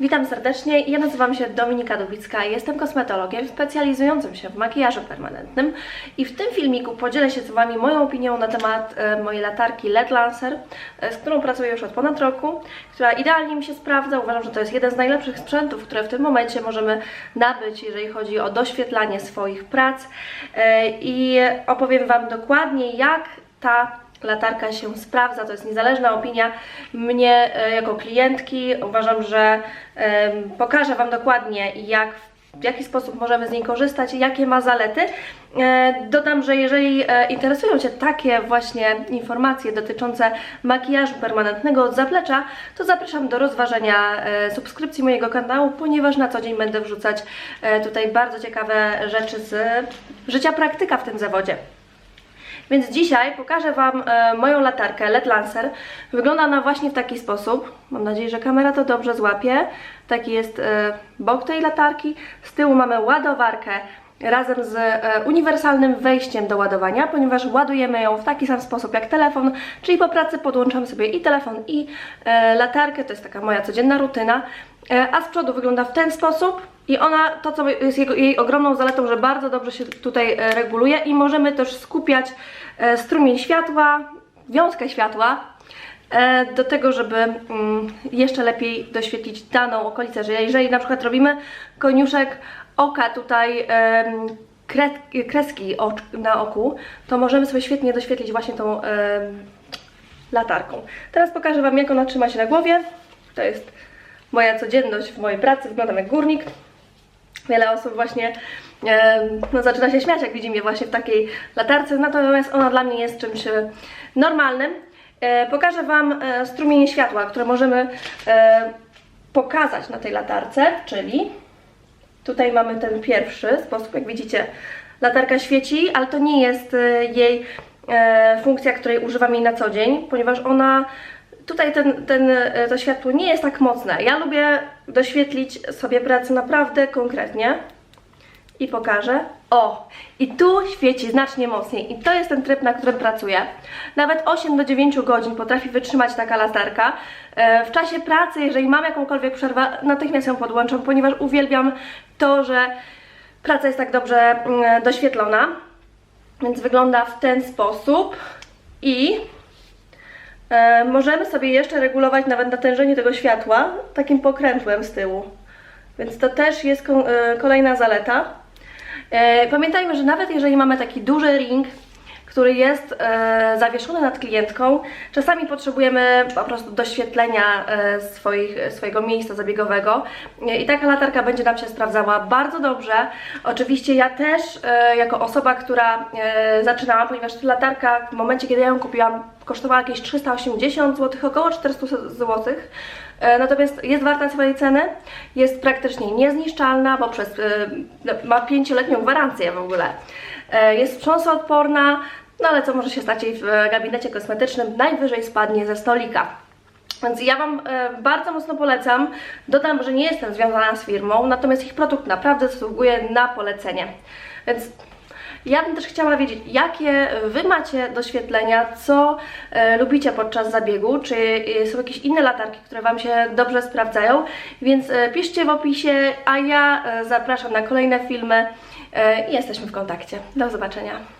Witam serdecznie, ja nazywam się Dominika Dubicka. Jestem kosmetologiem specjalizującym się w makijażu permanentnym i w tym filmiku podzielę się z Wami moją opinią na temat e, mojej latarki LED Lancer, e, z którą pracuję już od ponad roku, która idealnie mi się sprawdza. Uważam, że to jest jeden z najlepszych sprzętów, które w tym momencie możemy nabyć, jeżeli chodzi o doświetlanie swoich prac. E, i opowiem Wam dokładnie jak ta latarka się sprawdza, to jest niezależna opinia mnie e, jako klientki. Uważam, że pokażę Wam dokładnie, jak, w jaki sposób możemy z niej korzystać, jakie ma zalety. E, Dodam, że jeżeli e, interesują Cię takie właśnie informacje dotyczące makijażu permanentnego od zaplecza, to zapraszam do rozważenia subskrypcji mojego kanału, ponieważ na co dzień będę wrzucać tutaj bardzo ciekawe rzeczy z życia praktyka w tym zawodzie. Więc dzisiaj pokażę Wam e, moją latarkę LED Lancer. Wygląda ona właśnie w taki sposób. Mam nadzieję, że kamera to dobrze złapie. Taki jest e, bok tej latarki. Z tyłu mamy ładowarkę razem z e, uniwersalnym wejściem do ładowania, ponieważ ładujemy ją w taki sam sposób jak telefon, czyli po pracy podłączam sobie i telefon i e, latarkę. To jest taka moja codzienna rutyna. E, a z przodu wygląda w ten sposób i ona, to co jest jej ogromną zaletą, że bardzo dobrze się tutaj reguluje i możemy też skupiać strumień światła, wiązkę światła do tego, żeby mm, jeszcze lepiej doświetlić daną okolicę, że jeżeli na przykład robimy koniuszek oka tutaj kreski na oku, to możemy sobie świetnie doświetlić właśnie tą latarką. Teraz pokażę Wam jak ona trzyma się na głowie. To jest moja codzienność w mojej pracy, wyglądam jak górnik. Wiele osób właśnie e, no, zaczyna się śmiać, jak widzi mnie właśnie w takiej latarce, natomiast ona dla mnie jest czymś e, normalnym. E, pokażę Wam e, strumienie światła, które możemy e, pokazać na tej latarce, czyli tutaj mamy ten pierwszy sposób, jak widzicie, latarka świeci, ale to nie jest jej funkcja, której używam jej na co dzień, ponieważ ona tutaj ten, ten, to światło nie jest tak mocne. Ja lubię doświetlić sobie pracę naprawdę konkretnie i pokażę. O! I tu świeci znacznie mocniej i to jest ten tryb, na którym pracuję. Nawet 8 do 9 godzin potrafi wytrzymać taka latarka. E, W czasie pracy, jeżeli mam jakąkolwiek przerwę, natychmiast ją podłączam, ponieważ uwielbiam to, że praca jest tak dobrze mm, doświetlona. Więc wygląda w ten sposób i E, możemy sobie jeszcze regulować nawet natężenie tego światła takim pokrętłem z tyłu. Więc to też jest e, kolejna zaleta. E, pamiętajmy, że nawet jeżeli mamy taki duży ring, który jest e, zawieszony nad klientką, czasami potrzebujemy po prostu doświetlenia e, swoich, swojego miejsca zabiegowego E, i taka latarka będzie nam się sprawdzała bardzo dobrze. Oczywiście ja też e, jako osoba, która e, zaczynała, ponieważ ta latarka w momencie, kiedy ja ją kupiłam, kosztowała jakieś 380 zł, około 400 zł. E, Natomiast jest warta swojej ceny, jest praktycznie niezniszczalna, bo przez, e, ma 5-letnią gwarancję w ogóle. E, Jest wstrząsoodporna, no ale co może się stać jej w e, gabinecie kosmetycznym? Najwyżej spadnie ze stolika. Więc ja Wam e, bardzo mocno polecam. Dodam, że nie jestem związana z firmą, natomiast ich produkt naprawdę zasługuje na polecenie. Więc ja bym też chciała wiedzieć, jakie Wy macie doświetlenia, co e, lubicie podczas zabiegu, czy e, są jakieś inne latarki, które Wam się dobrze sprawdzają, więc e, piszcie w opisie, a ja e, zapraszam na kolejne filmy e, i jesteśmy w kontakcie. Do zobaczenia.